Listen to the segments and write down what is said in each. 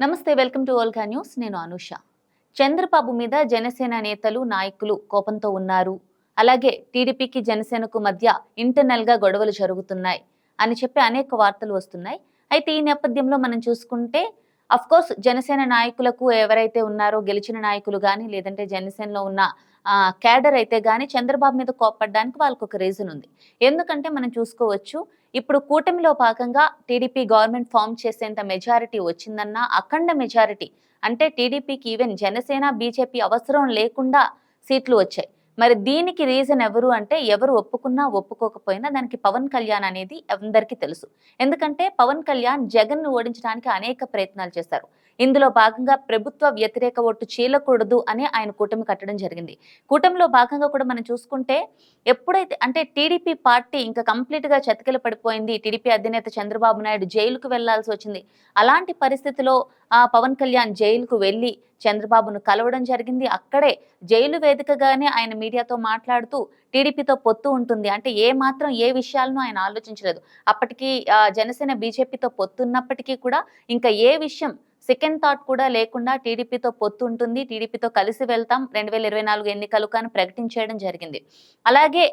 నమస్తే welcome to Olga news. నేను అనుష. చంద్రబాబు మీద జనసేన నేతలు నాయకులు కోపంతో ఉన్నారు. అలాగే టీడీపీకి జనసేనకు మధ్య ఇంటర్నల్గా గొడవలు జరుగుతున్నాయి అని చెప్పి అనేక వార్తలు వస్తున్నాయి. అయితే ఈ నేపథ్యంలో మనం చూసుకుంటే అఫ్కోర్స్ జనసేన నాయకులకు ఎవరైతే ఉన్నారో గెలిచిన నాయకులు కానీ లేదంటే జనసేనలో ఉన్న క్యాడర్ అయితే కానీ చంద్రబాబు మీద కోప్పడడానికి వాళ్ళకు ఒక రీజన్ ఉంది. ఎందుకంటే మనం చూసుకోవచ్చు ఇప్పుడు కూటమిలో భాగంగా టీడీపీ గవర్నమెంట్ ఫామ్ చేసేంత మెజారిటీ వచ్చిందన్న అఖండ మెజారిటీ అంటే టీడీపీకి ఈవెన్ జనసేన బీజేపీ అవసరం లేకుండా సీట్లు వచ్చాయి. మరి దీనికి రీజన్ ఎవరు అంటే ఎవరు ఒప్పుకున్నా ఒప్పుకోకపోయినా దానికి పవన్ కళ్యాణ్ అనేది అందరికీ తెలుసు. ఎందుకంటే పవన్ కళ్యాణ్ జగన్ను ఓడించడానికి అనేక ప్రయత్నాలు చేశారు. ఇందులో భాగంగా ప్రభుత్వ వ్యతిరేక ఓటు చీలకూడదు అని ఆయన కూటమి కట్టడం జరిగింది. కూటమిలో భాగంగా కూడా మనం చూసుకుంటే ఎప్పుడైతే అంటే టీడీపీ పార్టీ ఇంకా కంప్లీట్గా చతికిల పడిపోయింది. టీడీపీ అధినేత చంద్రబాబు నాయుడు జైలుకు వెళ్ళాల్సి వచ్చింది. అలాంటి పరిస్థితిలో ఆ పవన్ కళ్యాణ్ జైలుకు వెళ్ళి చంద్రబాబును కలవడం జరిగింది. అక్కడే జైలు వేదికగానే ఆయన మీడియాతో మాట్లాడుతూ టీడీపీతో పొత్తు ఉంటుంది. అంటే ఏ మాత్రం ఏ విషయాలను ఆయన ఆలోచించలేదు. అప్పటికి జనసేన బీజేపీతో పొత్తు ఉన్నప్పటికీ కూడా ఇంకా ఏ విషయం సెకండ్ థాట్ కూడా లేకుండా టీడీపీతో పొత్తు ఉంటుంది టీడీపీతో కలిసి వెళ్తాం రెండు వేల ఇరవై నాలుగు ఎన్నికలు కానీ ప్రకటించేయడం జరిగింది. అలాగే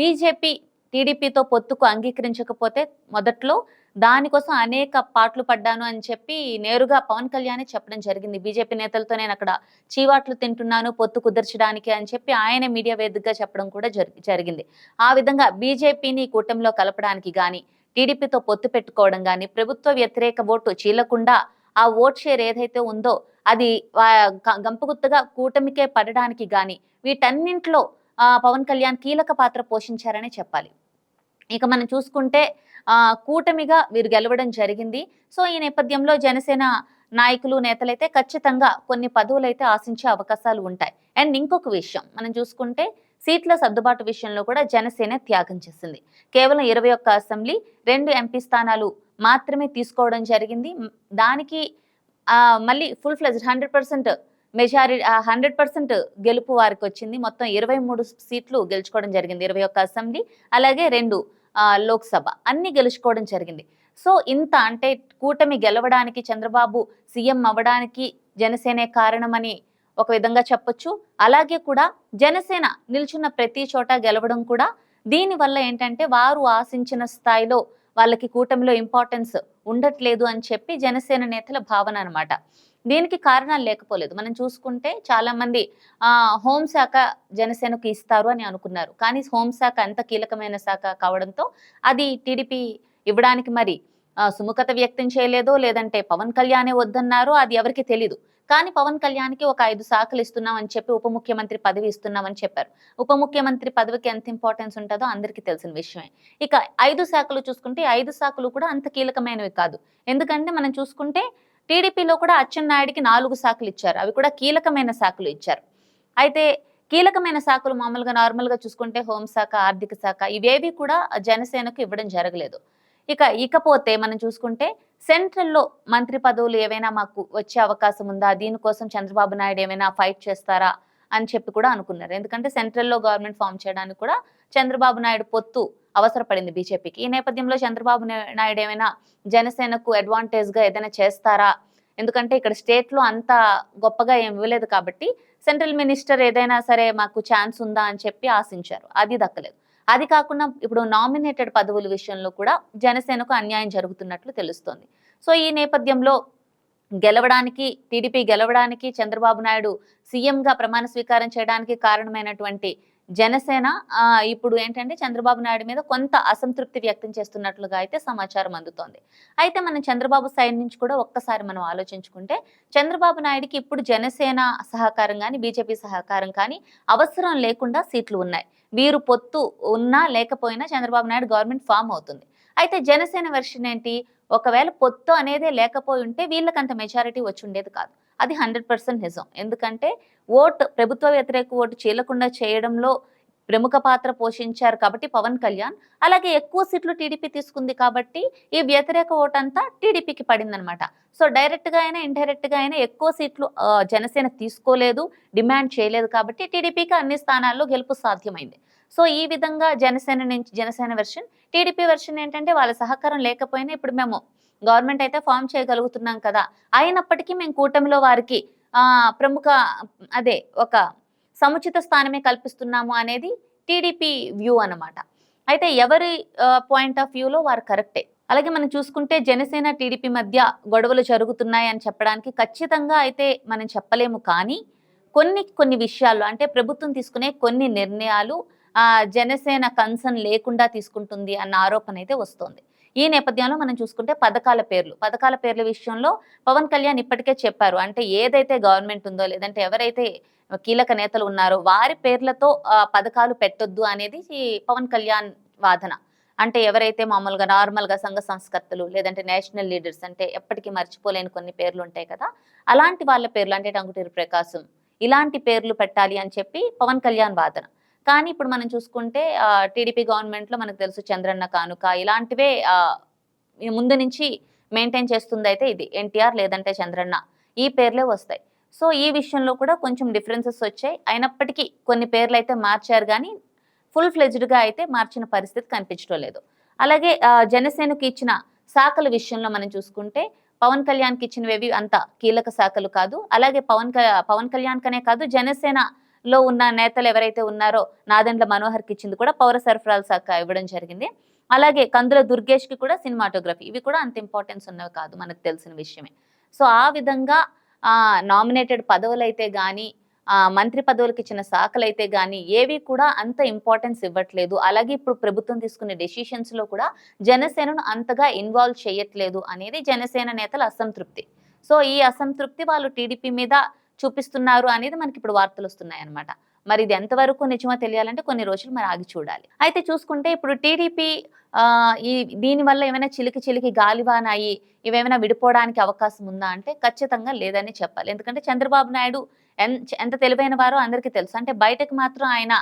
బీజేపీ టీడీపీతో పొత్తుకు అంగీకరించకపోతే మొదట్లో దానికోసం అనేక పాటలు పడ్డాను అని చెప్పి నేరుగా పవన్ కళ్యాణ్ చెప్పడం జరిగింది. బీజేపీ నేతలతో నేను అక్కడ చీవాట్లు తింటున్నాను పొత్తు కుదర్చడానికి అని చెప్పి ఆయన మీడియా వేదికగా చెప్పడం కూడా జరిగింది. ఆ విధంగా బీజేపీని కూటమిలో కలపడానికి కానీ టీడీపీతో పొత్తు పెట్టుకోవడం కానీ ప్రభుత్వ వ్యతిరేక ఓటు చీలకుండా ఆ ఓట్ షేర్ ఏదైతే ఉందో అది గంపగుత్తగా కూటమికే పడడానికి గాని వీటన్నింటిలో పవన్ కళ్యాణ్ కీలక పాత్ర పోషించారనే చెప్పాలి. ఇక మనం చూసుకుంటే కూటమిగా వీరు గెలవడం జరిగింది. సో ఈ నేపథ్యంలో జనసేన నాయకులు నేతలైతే ఖచ్చితంగా కొన్ని పదవులు అయితే ఆశించే అవకాశాలు ఉంటాయి. అండ్ ఇంకొక విషయం మనం చూసుకుంటే సీట్ల సర్దుబాటు విషయంలో కూడా జనసేన త్యాగం చేసింది. కేవలం ఇరవై ఒక్క అసెంబ్లీ రెండు ఎంపీ స్థానాలు మాత్రమే తీసుకోవడం జరిగింది. దానికి మళ్ళీ full fledged hundred percent majority hundred percent గెలుపు వారికి వచ్చింది. మొత్తం ఇరవై మూడు సీట్లు గెలుచుకోవడం జరిగింది. ఇరవై ఒక్క అసెంబ్లీ అలాగే రెండు లోక్సభ అన్ని గెలుచుకోవడం జరిగింది. సో ఇంత అంటే కూటమి గెలవడానికి చంద్రబాబు సీఎం అవ్వడానికి జనసేనే కారణమని ఒక విధంగా చెప్పొచ్చు. అలాగే కూడా జనసేన నిల్చున్న ప్రతి చోట గెలవడం కూడా దీనివల్ల ఏంటంటే వారు ఆశించిన స్థాయిలో వాళ్ళకి కూటమిలో ఇంపార్టెన్స్ ఉండట్లేదు అని చెప్పి జనసేన నేతల భావన అనమాట దీనికి కారణాలు లేకపోలేదు. మనం చూసుకుంటే చాలా మంది హోంశాఖ జనసేనకు ఇస్తారు అని అనుకున్నారు. కానీ హోంశాఖ అంత కీలకమైన శాఖ కావడంతో అది టీడీపీ ఇవ్వడానికి మరి సుముఖత వ్యక్తం చేయలేదో లేదంటే పవన్ కళ్యాణే వద్దన్నారో అది ఎవరికి తెలీదు. కానీ పవన్ కళ్యాణ్కి ఒక ఐదు శాఖలు ఇస్తున్నామని చెప్పి ఉప ముఖ్యమంత్రి పదవి ఇస్తున్నామని చెప్పారు. ఉప ముఖ్యమంత్రి పదవికి ఎంత ఇంపార్టెన్స్ ఉంటుందో అందరికీ తెలిసిన విషయమే. ఇక ఐదు శాఖలు చూసుకుంటే ఐదు శాఖలు కూడా అంత కీలకమైనవి కాదు. ఎందుకంటే మనం చూసుకుంటే టీడీపీలో కూడా అచ్చెన్నాయుడికి నాలుగు శాఖలు ఇచ్చారు. అవి కూడా కీలకమైన శాఖలు ఇచ్చారు. అయితే కీలకమైన శాఖలు మామూలుగా నార్మల్గా చూసుకుంటే హోంశాఖ ఆర్థిక శాఖ ఇవేవి కూడా జనసేనకు ఇవ్వడం జరగలేదు. ఇక ఇకపోతే మనం చూసుకుంటే సెంట్రల్లో మంత్రి పదవులు ఏవైనా మాకు వచ్చే అవకాశం ఉందా? దీనికోసం చంద్రబాబు నాయుడు ఏమైనా ఫైట్ చేస్తారా? అని చెప్పి కూడా అనుకున్నారు. ఎందుకంటే సెంట్రల్లో గవర్నమెంట్ ఫామ్ చేయడానికి కూడా చంద్రబాబు నాయుడు పొత్తు అవసరపడింది బీజేపీకి. ఈ నేపథ్యంలో చంద్రబాబు నాయుడు ఏమైనా జనసేనకు అడ్వాంటేజ్గా ఏదైనా చేస్తారా? ఎందుకంటే ఇక్కడ స్టేట్లో అంత గొప్పగా ఏమి ఇవ్వలేదు కాబట్టి సెంట్రల్ మినిస్టర్ ఏదైనా సరే మాకు ఛాన్స్ ఉందా అని చెప్పి ఆశించారు. అది దక్కలేదు. అది కాకుండా ఇప్పుడు నామినేటెడ్ పదవుల విషయంలో కూడా జనసేనకు అన్యాయం జరుగుతున్నట్లు తెలుస్తోంది. సో ఈ నేపథ్యంలో గెలవడానికి టీడీపీ గెలవడానికి చంద్రబాబు నాయుడు సీఎంగా ప్రమాణ స్వీకారం చేయడానికి కారణమైనటువంటి జనసేన ఇప్పుడు ఏంటంటే చంద్రబాబు నాయుడు మీద కొంత అసంతృప్తి వ్యక్తం చేస్తున్నట్లుగా అయితే సమాచారం అందుతోంది. అయితే మనం చంద్రబాబు సైడ్ నుంచి కూడా ఒక్కసారి మనం ఆలోచించుకుంటే చంద్రబాబు నాయుడికి ఇప్పుడు జనసేన సహకారం కానీ బీజేపీ సహకారం కానీ అవసరం లేకుండా సీట్లు ఉన్నాయి. వీరు పొత్తు ఉన్నా లేకపోయినా చంద్రబాబు నాయుడు గవర్నమెంట్ ఫామ్ అవుతుంది. అయితే జనసేన వెర్షన్ ఏంటి? ఒకవేళ పొత్తు అనేదే లేకపోయి ఉంటే వీళ్ళకి అంత మెజారిటీ వచ్చి ఉండేది కాదు. అది హండ్రెడ్ పర్సెంట్ నిజం. ఎందుకంటే ఓటు ప్రభుత్వ వ్యతిరేక ఓటు చీలకుండా చేయడంలో ప్రముఖ పాత్ర పోషించారు కాబట్టి పవన్ కళ్యాణ్. అలాగే ఎక్కువ సీట్లు టీడీపీ తీసుకుంది కాబట్టి ఈ వ్యతిరేక ఓటంతా టీడీపీకి పడిందనమాట. సో డైరెక్ట్గా అయినా ఇండైరెక్ట్గా అయినా ఎక్కువ సీట్లు జనసేన తీసుకోలేదు డిమాండ్ చేయలేదు కాబట్టి టీడీపీకి అన్ని స్థానాల్లో గెలుపు సాధ్యమైంది. సో ఈ విధంగా జనసేన నుంచి జనసేన వెర్షన్ టీడీపీ వెర్షన్ ఏంటంటే వాళ్ళ సహకారం లేకపోయినా ఇప్పుడు మేము గవర్నమెంట్ అయితే ఫామ్ చేయగలుగుతున్నాం కదా. అయినప్పటికీ మేము కూటమిలో వారికి ప్రముఖ అదే ఒక సముచిత స్థానమే కల్పిస్తున్నాము అనేది టీడీపీ వ్యూ అన్నమాట. అయితే ఎవరి పాయింట్ ఆఫ్ వ్యూలో వారు కరెక్టే అలాగే మనం చూసుకుంటే జనసేన టీడీపీ మధ్య గొడవలు జరుగుతున్నాయి అని చెప్పడానికి ఖచ్చితంగా అయితే మనం చెప్పలేము కానీ కొన్ని కొన్ని విషయాల్లో అంటే ప్రభుత్వం తీసుకునే కొన్ని నిర్ణయాలు జనసేన కన్సర్న్ లేకుండా తీసుకుంటుంది అన్న ఆరోపణ అయితే వస్తోంది. ఈ నేపథ్యంలో మనం చూసుకుంటే పథకాల పేర్లు. పథకాల పేర్ల విషయంలో పవన్ కళ్యాణ్ ఇప్పటికే చెప్పారు. అంటే ఏదైతే గవర్నమెంట్ ఉందో లేదంటే ఎవరైతే కీలక నేతలు ఉన్నారో. వారి పేర్లతో పథకాలు పెట్టొద్దు అనేది పవన్ కళ్యాణ్ వాదన. అంటే ఎవరైతే మామూలుగా నార్మల్గా సంఘ సంస్కర్తలు లేదంటే నేషనల్ లీడర్స్ అంటే ఎప్పటికీ మర్చిపోలేని కొన్ని పేర్లు ఉంటాయి కదా అలాంటి వాళ్ళ పేర్లు అంటే టంగుటూరి ప్రకాశం ఇలాంటి పేర్లు పెట్టాలి అని చెప్పి పవన్ కళ్యాణ్ వాదన. కానీ ఇప్పుడు మనం చూసుకుంటే టీడీపీ గవర్నమెంట్లో మనకు తెలుసు చంద్రన్న కానుక ఇలాంటివే ముందు నుంచి మెయింటైన్ చేస్తుంది అయితే ఇది. ఎన్టీఆర్ లేదంటే చంద్రన్న. ఈ పేర్లే వస్తాయి. సో ఈ విషయంలో కూడా కొంచెం డిఫరెన్సెస్ వచ్చాయి. అయినప్పటికీ కొన్ని పేర్లు అయితే మార్చారు కానీ ఫుల్ ఫ్లెజ్డ్గా అయితే మార్చిన పరిస్థితి కనిపించడం లేదు. అలాగే జనసేనకు ఇచ్చిన శాఖల విషయంలో మనం చూసుకుంటే పవన్ కళ్యాణ్కి ఇచ్చినవి అంత కీలక శాఖలు కాదు. అలాగే పవన్ పవన్ కళ్యాణ్ కనే కాదు జనసేనలో ఉన్న నేతలు ఎవరైతే ఉన్నారో నాదెండ్ల మనోహర్కి ఇచ్చింది కూడా పౌర సరఫరాల శాఖ ఇవ్వడం జరిగింది. అలాగే కందుల దుర్గేష్కి కూడా సినిమాటోగ్రఫీ. ఇవి కూడా అంత ఇంపార్టెన్స్ ఉన్నవి కాదు మనకు తెలిసిన విషయమే. సో ఆ విధంగా నామినేటెడ్ పదవులు అయితే కానీ మంత్రి పదవులకు ఇచ్చిన శాఖలు అయితే కానీ ఏవి కూడా అంత ఇంపార్టెన్స్ ఇవ్వట్లేదు. అలాగే ఇప్పుడు ప్రభుత్వం తీసుకునే డెసిషన్స్లో కూడా జనసేనను అంతగా ఇన్వాల్వ్ చేయట్లేదు అనేది జనసేన నేతల అసంతృప్తి. సో ఈ అసంతృప్తి వాళ్ళు టీడీపీ మీద చూపిస్తున్నారు అనేది మనకి ఇప్పుడు వార్తలు వస్తున్నాయి అన్నమాట మరి ఇది ఎంతవరకు నిజమో తెలియాలంటే కొన్ని రోజులు మరి ఆగి చూడాలి. అయితే చూసుకుంటే ఇప్పుడు టీడీపీ ఈ దీని వల్ల ఏమైనా చిలికి చిలికి గాలివాన అయ్యి ఇవేమైనా విడిపోవడానికి అవకాశం ఉందా అంటే ఖచ్చితంగా లేదని చెప్పాలి. ఎందుకంటే చంద్రబాబు నాయుడు ఎంత తెలివైన వారో అందరికీ తెలుసు. అంటే బయటకు మాత్రం ఆయన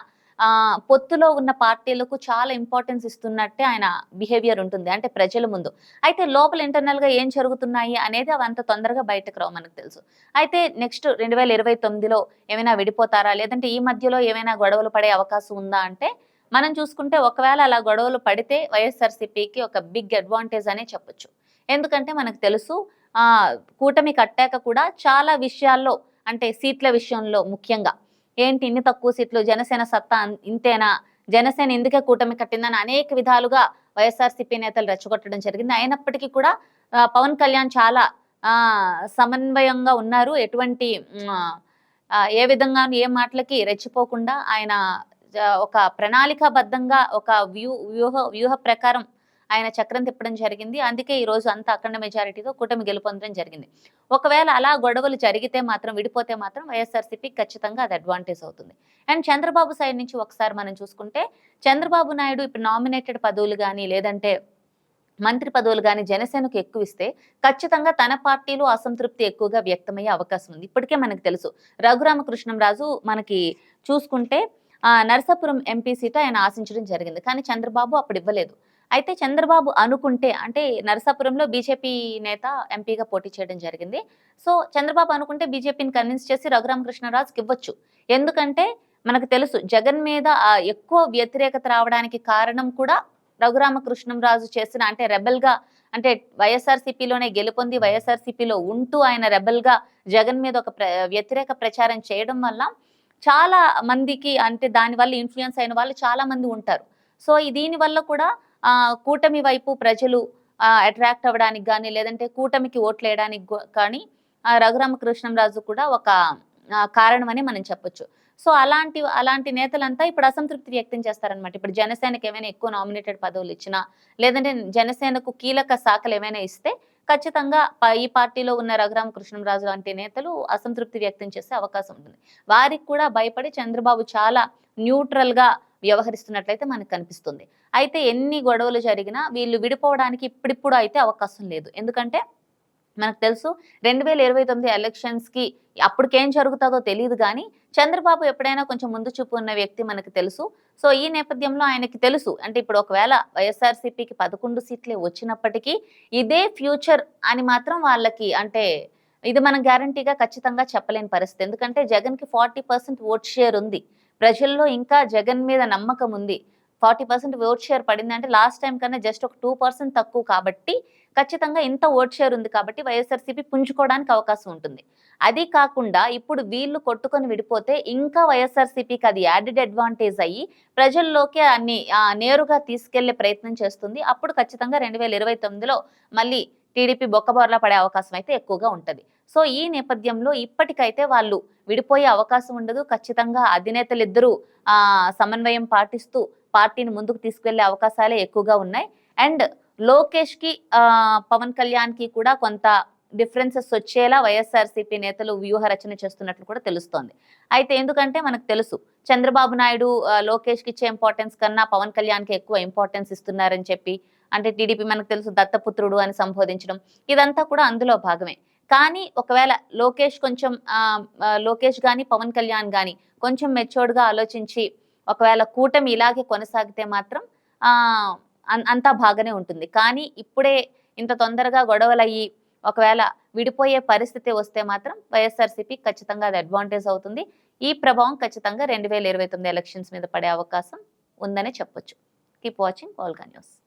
పొత్తులో ఉన్న పార్టీలకు చాలా ఇంపార్టెన్స్ ఇస్తున్నట్టే ఆయన బిహేవియర్ ఉంటుంది అంటే ప్రజల ముందు. అయితే లోపల ఇంటర్నల్గా ఏం జరుగుతున్నాయి అనేది అవి అంత తొందరగా బయటకు రావు మనకు తెలుసు. అయితే నెక్స్ట్ రెండు వేల ఇరవై తొమ్మిదిలో ఏమైనా విడిపోతారా? లేదంటే ఈ మధ్యలో ఏమైనా గొడవలు పడే అవకాశం ఉందా అంటే మనం చూసుకుంటే ఒకవేళ అలా గొడవలు పడితే వైఎస్ఆర్సీపీకి ఒక బిగ్ అడ్వాంటేజ్ అనే చెప్పొచ్చు. ఎందుకంటే మనకు తెలుసు కూటమి కట్టాక కూడా చాలా విషయాల్లో అంటే సీట్ల విషయంలో ముఖ్యంగా. ఏంటి ఇన్ని తక్కువ సీట్లు జనసేన సత్తా ఇంతేనా? జనసేన ఎందుకే కూటమి కట్టిందని అనేక విధాలుగా వైఎస్ఆర్సీపీ నేతలు రెచ్చగొట్టడం జరిగింది. అయినప్పటికీ కూడా పవన్ కళ్యాణ్ చాలా సమన్వయంగా ఉన్నారు. ఎటువంటి ఏ విధంగాను ఏ మాటలకి రెచ్చిపోకుండా ఆయన ఒక ప్రణాళికాబద్ధంగా ఒక వ్యూ వ్యూహ వ్యూహ ప్రకారం ఆయన చక్రం తిప్పడం జరిగింది. అందుకే ఈ రోజు అంతా అఖండ మెజారిటీతో కూటమి గెలుపొందడం జరిగింది. ఒకవేళ అలా గొడవలు జరిగితే మాత్రం విడిపోతే మాత్రం వైఎస్ఆర్సీపీ ఖచ్చితంగా అది అడ్వాంటేజ్ అవుతుంది. అండ్ చంద్రబాబు సైడ్ నుంచి ఒకసారి మనం చూసుకుంటే చంద్రబాబు నాయుడు ఇప్పుడు నామినేటెడ్ పదవులు కానీ లేదంటే మంత్రి పదవులు కానీ జనసేనకు ఎక్కువ ఇస్తే ఖచ్చితంగా తన పార్టీలో అసంతృప్తి ఎక్కువగా వ్యక్తమయ్యే అవకాశం ఉంది. ఇప్పటికే మనకు తెలుసు. రఘురామకృష్ణం రాజు మనకి చూసుకుంటే నరసాపురం ఎంపీ సీట్ ఆయన ఆశించడం జరిగింది. కానీ చంద్రబాబు అప్పుడు ఇవ్వలేదు. అయితే చంద్రబాబు అనుకుంటే అంటే నరసాపురంలో బీజేపీ నేత ఎంపీగా పోటీ చేయడం జరిగింది. సో చంద్రబాబు అనుకుంటే బీజేపీని కన్విన్స్ చేసి రఘురామకృష్ణరాజుకి ఇవ్వచ్చు. ఎందుకంటే మనకు తెలుసు జగన్ మీద ఎక్కువ వ్యతిరేకత రావడానికి కారణం కూడా రఘురామకృష్ణంరాజు చేసిన అంటే రెబెల్గా అంటే వైఎస్ఆర్సీపీలోనే గెలుపొంది వైఎస్ఆర్సీపీలో ఉంటూ ఆయన రెబెల్గా జగన్ మీద ఒక ప్ర- వ్యతిరేక ప్రచారం చేయడం వల్ల చాలా మందికి అంటే దాని వల్ల ఇన్ఫ్లుయెన్స్ అయిన వాళ్ళు చాలా మంది ఉంటారు. సో దీనివల్ల కూడా కూటమి వైపు ప్రజలు అట్రాక్ట్ అవ్వడానికి కానీ లేదంటే కూటమికి ఓట్లు వేయడానికి కానీ ఆ రఘురామకృష్ణంరాజు కూడా ఒక కారణమని మనం చెప్పొచ్చు. సో అలాంటి అలాంటి నేతలంతా ఇప్పుడు అసంతృప్తి వ్యక్తం చేస్తారనమాట ఇప్పుడు జనసేనకి ఏమైనా ఎక్కువ నామినేటెడ్ పదవులు ఇచ్చినా లేదంటే జనసేనకు కీలక శాఖలు ఏమైనా ఇస్తే ఖచ్చితంగా ప- ఈ పార్టీలో ఉన్న రఘురామకృష్ణంరాజు లాంటి నేతలు అసంతృప్తి వ్యక్తం చేసే అవకాశం ఉంటుంది. వారికి కూడా భయపడి చంద్రబాబు చాలా న్యూట్రల్గా వ్యవహరిస్తున్నట్లయితే మనకు కనిపిస్తుంది. అయితే ఎన్ని గొడవలు జరిగినా వీళ్ళు విడిపోవడానికి ఇప్పుడిప్పుడు అయితే అవకాశం లేదు. ఎందుకంటే మనకు తెలుసు. రెండు వేల ఇరవై తొమ్మిది ఎలక్షన్స్కి అప్పటికేం జరుగుతుందో తెలియదు కానీ చంద్రబాబు ఎప్పుడైనా కొంచెం ముందు చూపు ఉన్న వ్యక్తి మనకు తెలుసు. సో ఈ నేపథ్యంలో ఆయనకి తెలుసు. అంటే ఇప్పుడు ఒకవేళ వైఎస్ఆర్సీపీకి పదకొండు సీట్లే వచ్చినప్పటికీ ఇదే ఫ్యూచర్ అని మాత్రం వాళ్ళకి అంటే ఇది మనం గ్యారంటీగా ఖచ్చితంగా చెప్పలేని పరిస్థితి. ఎందుకంటే జగన్కి ఫార్టీ పర్సెంట్ ఓట్ షేర్ ఉంది. ప్రజల్లో ఇంకా జగన్ మీద నమ్మకం ఉంది. ఫార్టీ పర్సెంట్ ఓట్ షేర్ పడింది అంటే లాస్ట్ టైం కన్నా జస్ట్ ఒక టూ పర్సెంట్ తక్కువ కాబట్టి ఖచ్చితంగా ఇంత ఓట్ షేర్ ఉంది కాబట్టి వైఎస్ఆర్సీపీ పుంజుకోవడానికి అవకాశం ఉంటుంది. అది కాకుండా ఇప్పుడు వీళ్ళు కొట్టుకొని విడిపోతే ఇంకా వైఎస్ఆర్సీపీకి అది యాడెడ్ అడ్వాంటేజ్ అయ్యి ప్రజల్లోకి అన్ని నేరుగా తీసుకెళ్ళే ప్రయత్నం చేస్తుంది. అప్పుడు ఖచ్చితంగా రెండు వేల ఇరవై తొమ్మిదిలో మళ్ళీ టీడీపీ బొక్కబోర్లా పడే అవకాశం అయితే ఎక్కువగా ఉంటుంది. సో ఈ నేపథ్యంలో ఇప్పటికైతే వాళ్ళు విడిపోయే అవకాశం ఉండదు. ఖచ్చితంగా అధినేతలిద్దరూ ఆ సమన్వయం పాటిస్తూ పార్టీని ముందుకు తీసుకువెళ్ళే అవకాశాలే ఎక్కువగా ఉన్నాయి. అండ్ లోకేష్కి పవన్ కళ్యాణ్కి కూడా కొంత డిఫరెన్సెస్ వచ్చేలా వైఎస్ఆర్సీపీ నేతలు వ్యూహ రచన చేస్తున్నట్లు కూడా తెలుస్తోంది. అయితే ఎందుకంటే మనకు తెలుసు చంద్రబాబు నాయుడు లోకేష్కి లోకేష్కి ఇచ్చే ఇంపార్టెన్స్ కన్నా పవన్ కళ్యాణ్కి ఎక్కువ ఇంపార్టెన్స్ ఇస్తున్నారని చెప్పి అంటే టీడీపీ మనకు తెలుసు దత్తపుత్రుడు అని సంబోధించడం ఇదంతా కూడా అందులో భాగమే. కానీ ఒకవేళ లోకేష్ కొంచెం లోకేష్ గాని పవన్ కళ్యాణ్ గాని కొంచెం మెచ్యూర్డ్గా ఆలోచించి ఒకవేళ కూటమి ఇలాగే కొనసాగితే మాత్రం అన్- అంతా బాగానే ఉంటుంది. కానీ ఇప్పుడే ఇంత తొందరగా గొడవలయ్యి ఒకవేళ విడిపోయే పరిస్థితి వస్తే మాత్రం వైఎస్ఆర్సీపీ ఖచ్చితంగా అది అడ్వాంటేజ్ అవుతుంది. ఈ ప్రభావం ఖచ్చితంగా రెండు వేల ఇరవై తొమ్మిది ఎలక్షన్స్ మీద పడే అవకాశం ఉందనే చెప్పొచ్చు. కీప్ వాచింగ్ ఆల్గా న్యూస్.